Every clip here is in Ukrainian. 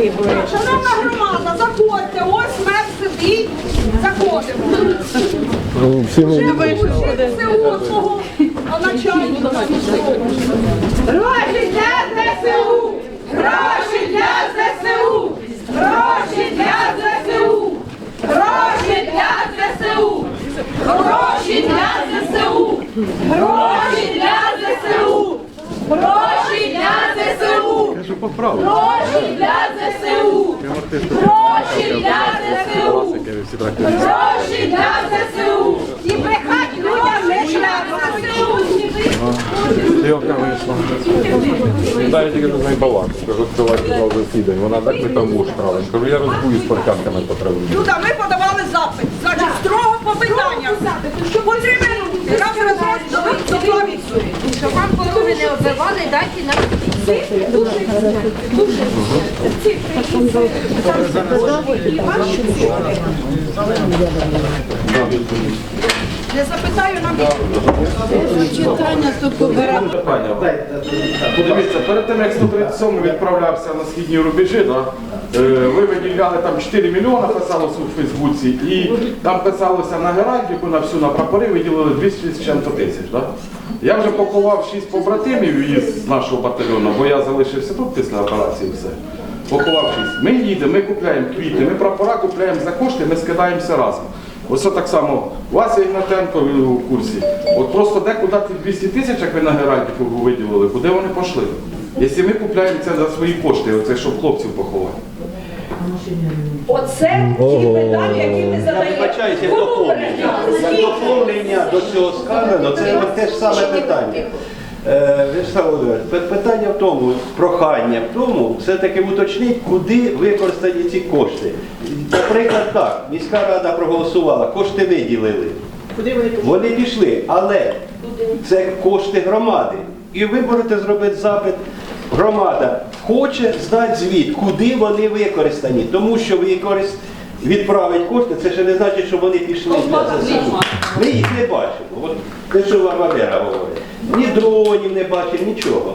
вибори. Шановна громада, заходьте, ось мер сидить, заходимо. Ми Це одного начальника. Гроші для ЗСУ! Гроші для ЗСУ! Гроші для ЗСУ! Гроші для ЗСУ! Гроші для ЗСУ! Гроші для ЗСУ! Гроші для ЗСУ! поправлю. Гроші для ЗСУ! Гроші для ЗСУ! Гроші для ЗСУ! І брехать людям не треба! Стрілка вийшла. Дай тільки з нею балакаю. Кажу, давайте зал засідань. Вона так ми там муж правильно. Кажу, я розбую з парканками по траві. Люда, ми подавали запит. Значить, строго по питанням. Потрібен відсутні. Щоб вам корови не оббивали, дайте нам Не запитаю нам Питання. Подивіться, перед тим як 137 відправлявся на східні рубежі, е, ви виділяли там 4 мільйони, писалося у Фейсбуці, і там писалося на геральдику, на всю на прапори виділили 200 з чим-то тисяч. Я вже поховав 6 побратимів із нашого батальйону, бо я залишився тут після операції все. Поховав 6. Ми їдемо, ми купляємо квіти, ми прапора купляємо за кошти, ми скидаємося разом. Ось так само Вася Ігнатенко у курсі. От просто де куди ті 200 тисяч, як ви на Геральдику виділили, куди вони пішли? Якщо ми купляємо це за свої кошти, оце щоб хлопців поховати. Оце ті питання, які ми задаємо. вибачаюсь, доповнення. доповнення до цього сказано, це те ж саме питання. Е, Вячеслав Володимирович, питання в тому, прохання в тому, все-таки уточніть, куди використані ці кошти. Наприклад, так, міська рада проголосувала, кошти виділили. Вони пішли, але це кошти громади. І ви можете зробити запит. Громада хоче здати звіт, куди вони використані. Тому що використ... відправить кошти, це ще не значить, що вони пішли. Ми їх не бачимо. От те, що вам Валера говорить. Ні дронів не бачимо, нічого.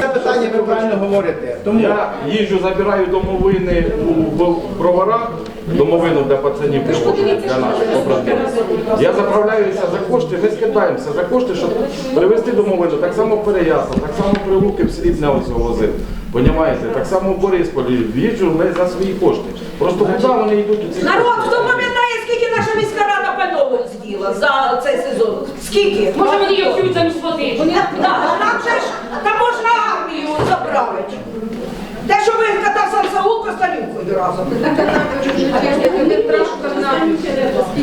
Це питання ви правильно говорите. Тому Я їжджу, забираю домовини у броварах, домовину для пацанів привожу, для наших побратимів. Я заправляюся за кошти, ми скидаємося за кошти, щоб привезти домовину. Так само в Переяслав, так само в Прилуки в селі Дневоцього возив. Понімаєте? Так само в Борисполі. Їжджу ми за свої кошти. Просто куди вони йдуть у ці Народ, хто пам'ятає, скільки наша міська з'їла за цей сезон? Скільки? Може вони їх п'ють замість води? Вони, а нам же ж, там можна армію заправити. Те, що ви катався в Саул, Косталюкою разом.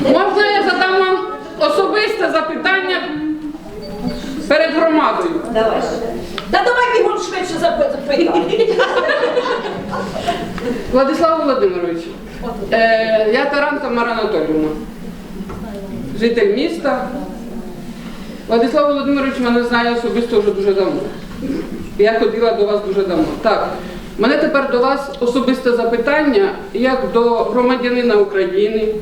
Можна я задам вам особисте запитання перед громадою? Давай. Та давай бігом швидше запитати. Владислав Володимирович, е, я Таранка Мара Анатоліївна, житель міста. Владислав Володимирович мене знає особисто вже дуже давно. Я ходила до вас дуже давно. Так, мене тепер до вас особисте запитання, як до громадянина України.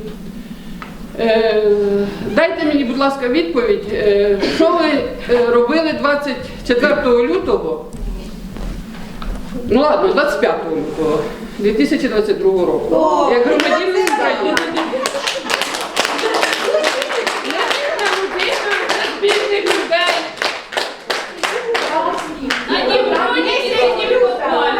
Е, дайте мені, будь ласка, відповідь, е, що ви е, робили 24 лютого Ну ладно, 25 лютого 2022 року. Як громадянин України. Невинна людина, без бідних людей. На Дніпрові сьогодні викопали.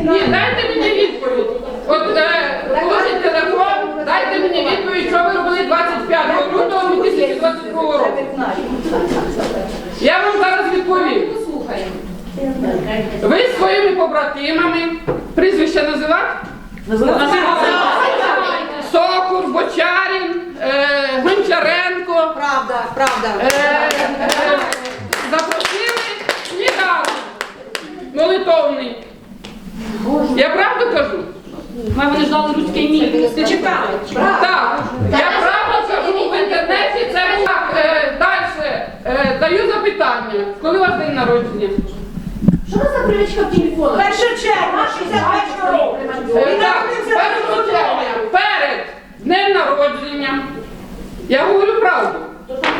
Ні, дайте мені відповідь. От е, положіть телефон, дайте мені відповідь, що ви робили 25 лютого 2022 року. Я вам зараз відповім. Ви своїми побратимами, прізвище називати? Сокур, Бочарін, е, Гончаренко. Правда, правда. Е, е, запросили сніданок молитовний. Я правду кажу? Ми вони ждали руський мір. Ти чекали? Так, я правду кажу в інтернеті, це так. Е, далі е, даю запитання. Коли у вас день народження? Що це за привичка в телефону? Перше червня, 61 року. Е, І так, народився першого в червня, перед днем народження. Я говорю правду. То там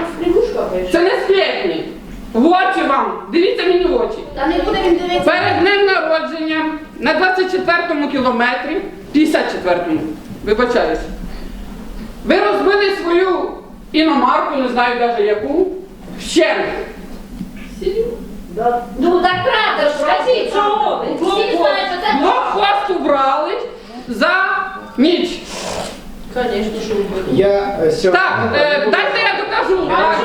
Це не сплетні. В очі вам, дивіться мені в очі. Та не буде він дивитися. Перед днем народження на 24-му кілометрі, 54-му, вибачаюсь, ви розбили свою іномарку, не знаю навіть яку, вщент. Ну так правда, ж кажіть, що робить? Всі знають, що це Двох хвост убрали за ніч. Звісно, що ви. Я е, сьогодні... Так, е, дайте я докажу. Так.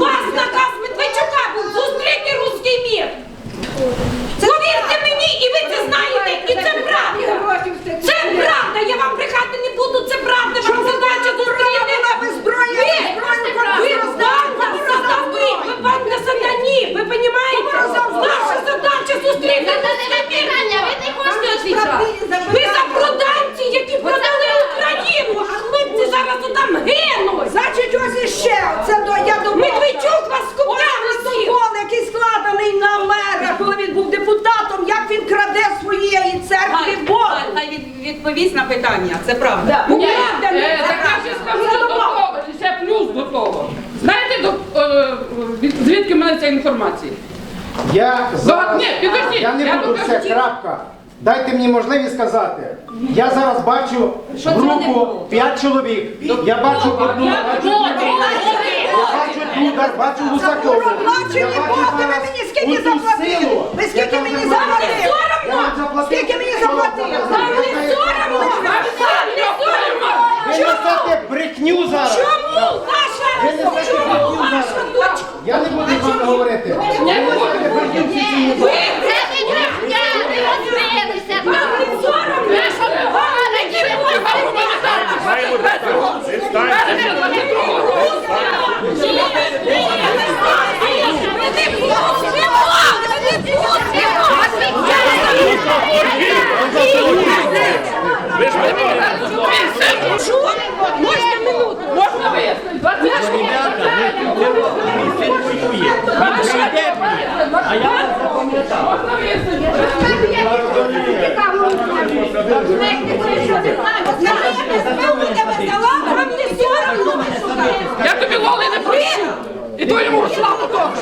Вас наказ Медведчука був зустріти руський мір. Повірте мені, і ви це знаєте, і це правда. Це правда, я вам брехати не буду, це правда. Вам задача зустріти. Ви, ви роздавте, ви роздавте, ви вам не задані, ви розумієте? Наша задача зустріти руський мір. Ви не хочете відповідати. Ви запроданці, які продали Україну, а хлопці зараз там гинуть. Значить, ось іще. Це до я до Медведчук вас скупляв усіх. протокол, який складений на мера, коли він був депутатом, як він краде своєї церкви Бог. Хай від- відповість на питання, це правда. Ні, Правда, не е, так я ще скажу до того, ще плюс до того. Знаєте, до, е, від- звідки в мене ця інформація? Я зараз... ні, підождіть, я не я буду докажу. все, крапка. Дайте мені можливість сказати. Я зараз бачу Що не групу було? 5 чоловік. Я бачу одну, бачу Дудар, бачу Гусакову. Бачили, Я бачу Бог, ви зараз мені скільки заплатили? силу, Ви скільки мені заплатили? Я вам заплатив. Скільки мені заплатили? Вам не соромно? Ви несете брехню зараз. Чому ваша Ви несете чому брехню ваша зараз. дочка? Я не буду з вами говорити. Не буду. Ви Це не брехня, ви розбилися. вам не соромно? Вам не Можна минуту? Можна вияснити? 24 А я вас запам'ятав. Можна вияснити? Я тобі лоли не прощу. І то йому славу того.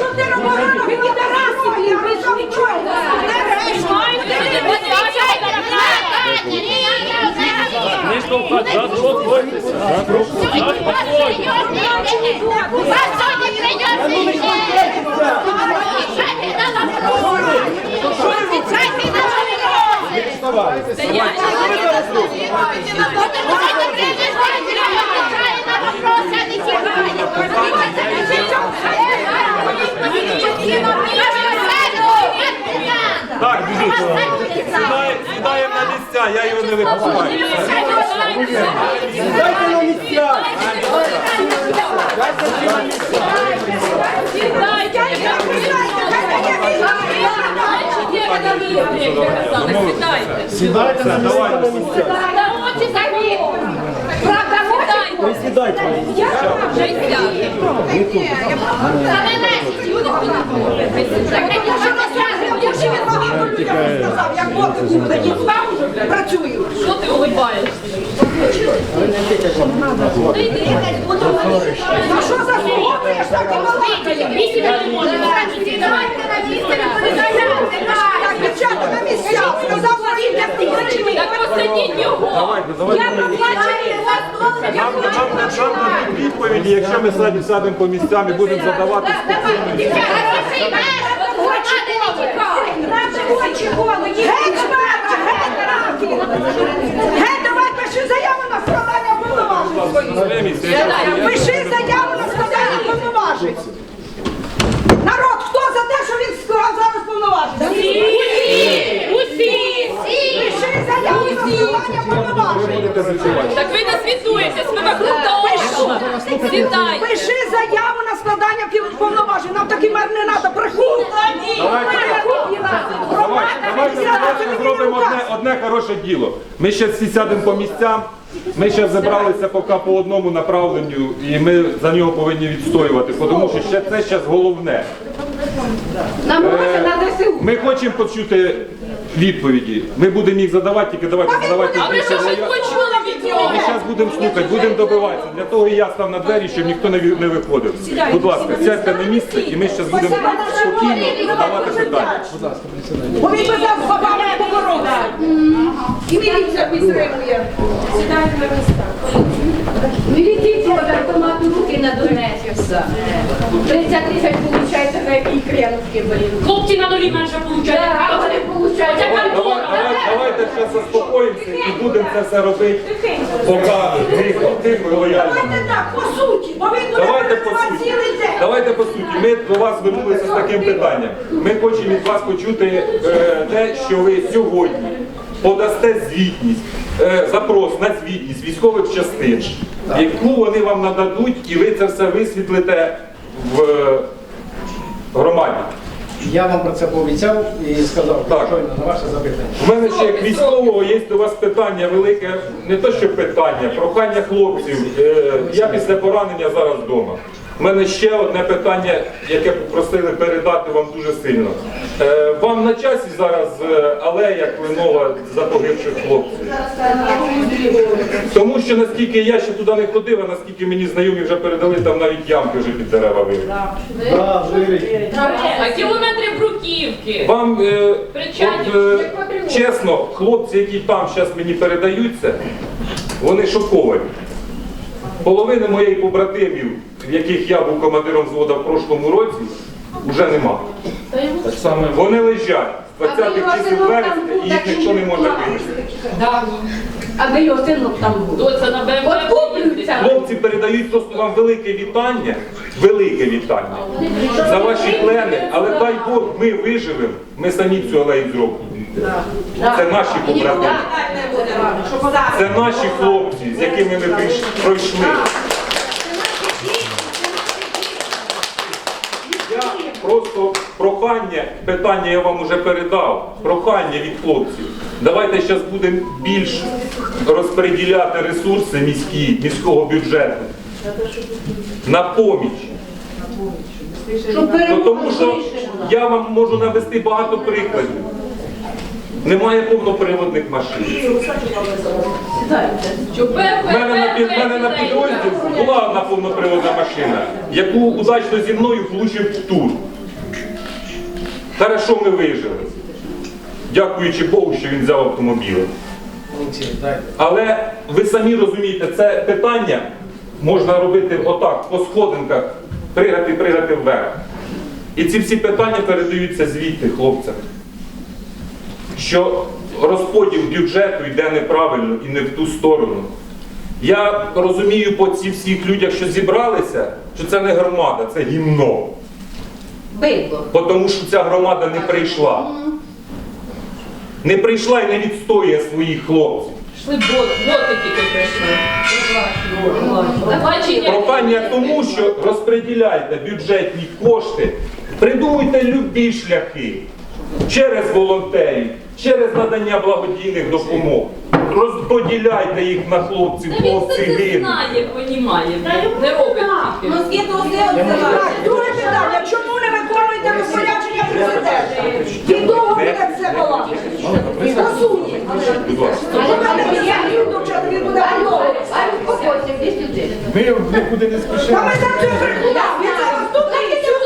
Так, біжіть. Сідаємо на місця, я його не випускаю. Дайте на місця. Сідайте на місця. Правда, очі? Сідайте. Сказав, як Бог в Україні працюю. Що ти улибаєшся? Ну що за так і балакаєш? Так, дівчата на місця. Сказав, що йде в ті речі. Так посадіть його. Давайте, давайте. Я проплачую вас Нам, нам, нам дадуть відповіді, якщо ми садимо, садимо по місцям і будемо задавати Геть мера, геть Геть, давай пиши заяву на складання повноважень своїх. Пиши заяву на складання повноважень. Народ, хто за те, що він склав зараз повноважень? Усі! Усі! Пиши заяву на складання повноважень. Так ви не звітуєтесь, ви вокруг того. Сідайте. Пиши заяву на складання повноважень. Нам такий мер не треба. Брехун! Брехун! Давайте, давайте зробимо одне, одне хороше діло. Ми ще всі сядемо по місцям. Ми ще зібралися поки по одному направленню, і ми за нього повинні відстоювати, тому що ще це зараз головне. Нам гроші Е, на. Ми хочемо почути відповіді. Ми будемо їх задавати, тільки давайте задавати більше що Ми зараз будемо слухати, будемо добиватися. Для того і я став на двері, щоб ніхто не ві- не виходив. Будь ласка, сядьте на місце і ми зараз будемо спокійно задавати питання. Бо він би там з бабами поборовся. І міліція підтримує. Міліційці від автомату руки не донесешся. 30 тисяч виходить на якій кренки, блін. Хлопці на нулі менше получають. А вони получають. Хоча Давай, давай, давайте ще заспокоїмося і будемо це все робити. Поки тихо, тихо, лояльно. Давайте так, по суті, бо він буде Давайте по суті. цілий день. Давайте по суті. Ми до вас звернулися з таким питанням. Ми хочемо від вас почути е, те, що ви сьогодні подасте звітність, е, запрос на звітність військових частин, яку вони вам нададуть, і ви це все висвітлите в е, громаді. Я вам про це пообіцяв і сказав Так. щойно на ваше запитання. У мене ще як військового є до вас питання велике, не то що питання, прохання хлопців. Е, Я після поранення зараз вдома. У мене ще одне питання, яке попросили передати вам дуже сильно. Е, Вам на часі зараз е, алея кленова за погибших хлопців. Тому що наскільки я ще туди не ходив, а наскільки мені знайомі вже передали, там навіть ямки вже під дерева вивели. Да. А кілометри бруківки. Вам е, от, е, чесно, хлопці, які там зараз мені передаються, вони шоковані. Половини моїх побратимів, в яких я був командиром взвода в прошлому році, вже нема. Вони лежать з 20-х часів вересня і їх ніхто не може винести. Аби його синок там був. Хлопці передають просто вам велике вітання, велике вітання за ваші плени, але дай Бог, ми виживемо, ми самі цю алею зробимо. Це наші побратими. Це наші хлопці, з якими ми пройшли. Я просто прохання, питання я вам уже передав, прохання від хлопців. Давайте зараз будемо більш розподіляти ресурси міські, міського бюджету на поміч. Ну, тому що я вам можу навести багато прикладів. Немає повноприводних машин. У мене на, під, підрозділ була одна повноприводна машина, яку удачно зі мною влучив тур. Хорошо ми вижили. Дякуючи Богу, що він взяв автомобіль. Але ви самі розумієте, це питання можна робити отак, по сходинках, пригати, пригати вверх. І ці всі питання передаються звідти хлопцям. Що розподіл бюджету йде неправильно і не в ту сторону. Я розумію по цих всіх людях, що зібралися, що це не громада, це гімно. Бо Тому що ця громада не прийшла. Не прийшла і не відстоює своїх хлопців. Бот, боти тільки прийшли. Прохання тому, що розподіляйте бюджетні кошти, придумуйте любі шляхи через волонтерів, через надання благодійних допомог. Розподіляйте їх на хлопців, Та він це знає, понімає. Не робить тільки. Ну, Так, друге питання. Чому не виконуєте розпорядження президента? І довго буде це балакати? По суті. Будь ласка. У мене є Юрчик, він буде. Успокойся, людей. Ми нікуди не Та спішимо. ми за це прикладали. Він зараз тут і цю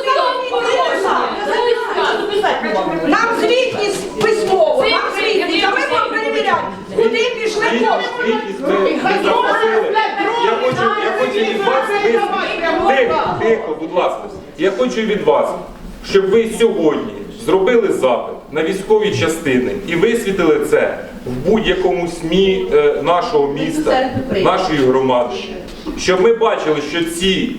Нам звітність письмово, нам звітність, а ми будемо перевіряти, куди пішли кошти. Звітність ви ви запросили. Я хочу, я хочу від вас тихо, тихо, будь ласка. Я хочу від вас, щоб ви сьогодні зробили запит на військові частини і висвітили це в будь-якому СМІ е, нашого міста, нашої громади, щоб ми бачили, що ці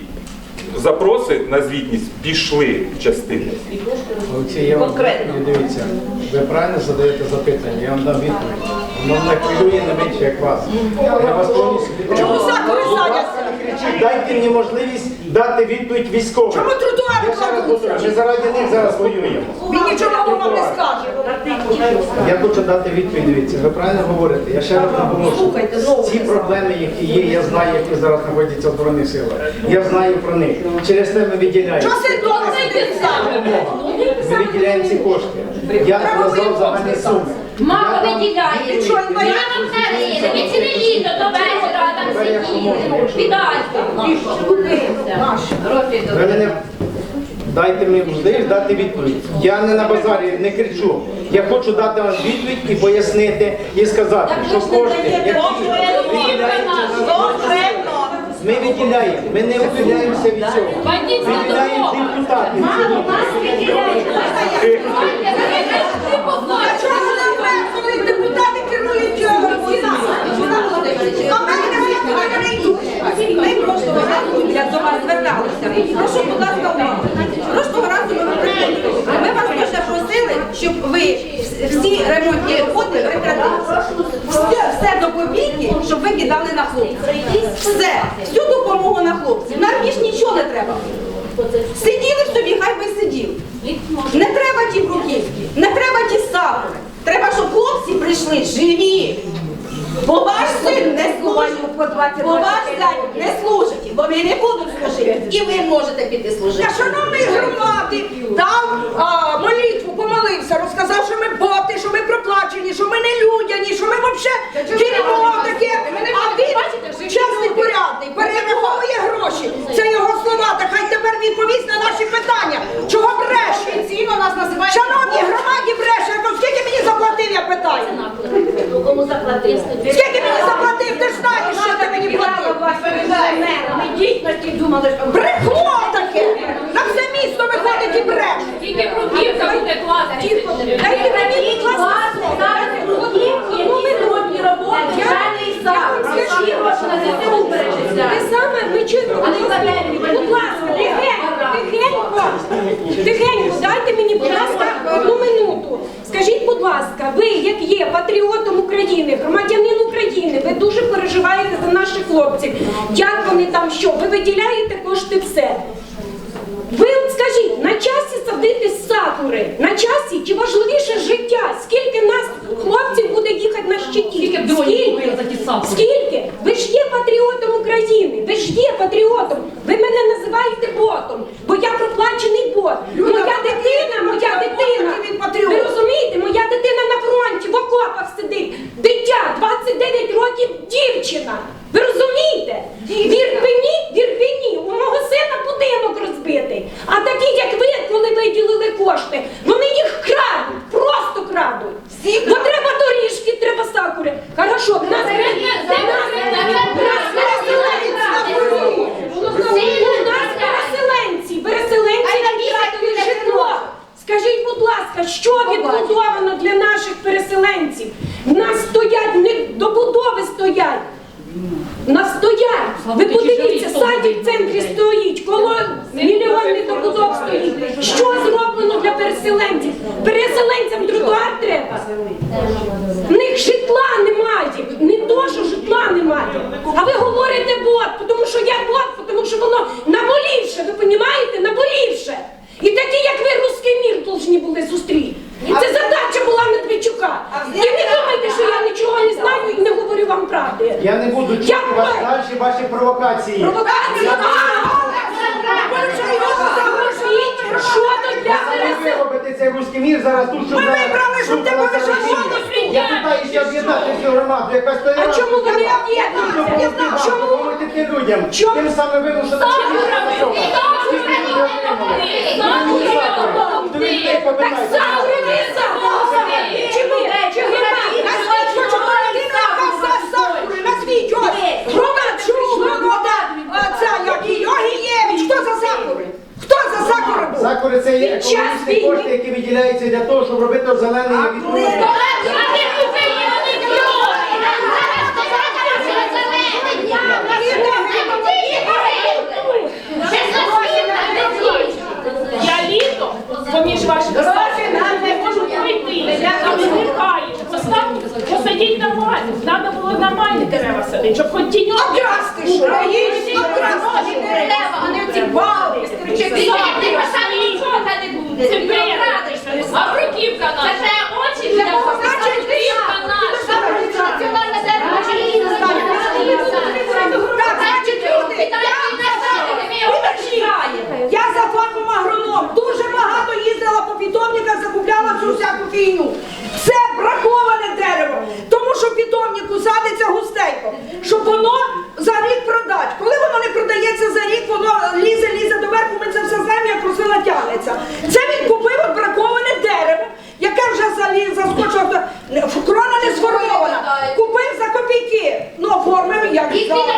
запроси на звітність пішли в частини. Олексій, я вам дивіться. Ви правильно задаєте запитання, я вам дам відповідь. Воно мене хвилює не менше, як вас. Я вас повністю Чому підтримую. сакури садяться? дайте мені можливість дати відповідь військовим. Чому тротуари заради них зараз воюємо. Він нічого вам не скаже. Я хочу дати відповідь, дивіться, ви правильно говорите, я ще раз наголошую. Ці проблеми, які є, я знаю, які зараз знаходяться в Збройних силах. Я знаю про них. Через це ми виділяємо. Що це Ми виділяємо ці кошти. Я назвав загальні суми. Мама виділяє. Я вам не. Ви ціле літо до вечора там сиділи. Віддайте. Ви мене дайте мені можливість дати відповідь. Я не на базарі не кричу. Я хочу дати вам відповідь і пояснити і сказати, що кошти, які виділяються ми виділяємо, ми не ухиляємося від цього. Бандитська Виділяємо депутатів. А чого ви нам коли депутати керують е, фінансами? В в. Ми прошлого разу я до зверталися. Прошу, будь ласка, увагу. Прошлого разу ми приходили. Ми вас дуже просили, щоб ви всі ремонтні роботи. Все, все щоб ви кидали на хлопців. Все, всю допомогу на хлопців. Нам більш нічого не треба. Сиділи собі, хай би сиділи. Не треба ті бруківки, не треба ті сапори. Треба, щоб хлопці прийшли живі. Бо ваш син не служить, бо ваш зять не служить, бо ви не будуть служити. І ви можете піти служити. Я шановний громади дав а, молитву, помолився, розказав, що ми боти, що ми проплачені, що ми не людяні, що ми взагалі дерьмо таке. А він чесний порядний, перераховує гроші. Це його слова. Та хай тепер відповість на наші питання. Чого бреше? Офіційно нас називають. Шановні громаді бреше, то скільки мені заплатив, я питаю? Кому заплатив? Скільки мені заплатив? Ти ж знаєш, що ти мені платив? Ми дійсності думали, що Брехло таке! На все місто виходить і бреше. Тільки бруківка буде класти. Дайте мені, будь ласка, Те саме ми чуємо, будь ласка, тихенько, тихенько, тихенько, дайте мені, будь ласка, одну минуту. Скажіть, будь ласка, ви, як є патріотом України, громадянин України, ви дуже переживаєте за наших хлопців. Як вони там що? Ви виділяєте кошти все. Ви от скажіть, на часі садити сакури, на часі чи важливіше життя? Скільки нас хлопців буде їхати на щиті? Скільки сакури? Скільки? Ви ж є патріотом України, ви ж є патріотом. Ви мене називаєте ботом, бо я проплачений бот. Моя дитина, моя дитина. Ви розумієте, моя дитина на фронті, в окопах сидить. Дитя, 29 років дівчина. Ви розумієте? В Ірпені, в Ірпені, у мого сина будинок розбитий. А такі, як ви, коли виділили кошти, вони їх крадуть, просто крадуть. Бо треба доріжки, треба сакури. Хорошо, в нас у нас переселенці, переселенці втратили житло. Скажіть, будь ласка, що відбудовано для наших переселенців? В нас стоять, не добудови стоять. В нас стоять. Ви подивіться, садик в центрі стоїть, коло мільйонних добудов стоїть. Що зроблено для переселенців? Переселенцям тротуар треба. В них житла немає. Не то, що житла немає. А ви говорите бот, тому що я бот, тому що воно наболівше, ви розумієте? Наболівше. І такі, як ви, русський мір повинні були зустріти. І це задача була Медведчука. І не думайте, що я нічого не знаю і не говорю вам правди. Я не буду чути Я вас знаю. далі, ваші провокації. Провокація! Що тут для Ви переселенців? робите цей руський мір зараз тут, щоб... Ми на- вибрали, щоб тут ти на повишав Україні. голос. Я питаюся об'єднати цю громаду, якась то А чому ви не об'єднуєтеся? Чому? Допомогти людям. Чому? Тим самим вимушено. Так We've been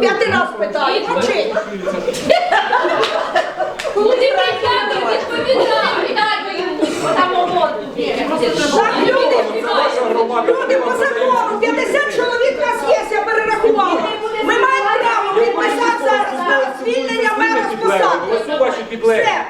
П'ятий раз питаю, мовчи. Коли ти прийдемо. Так, люди, люди по закону, 50 чоловік нас є, я перерахувала. Ми маємо право відписати зараз звільнення мера з посади. Все.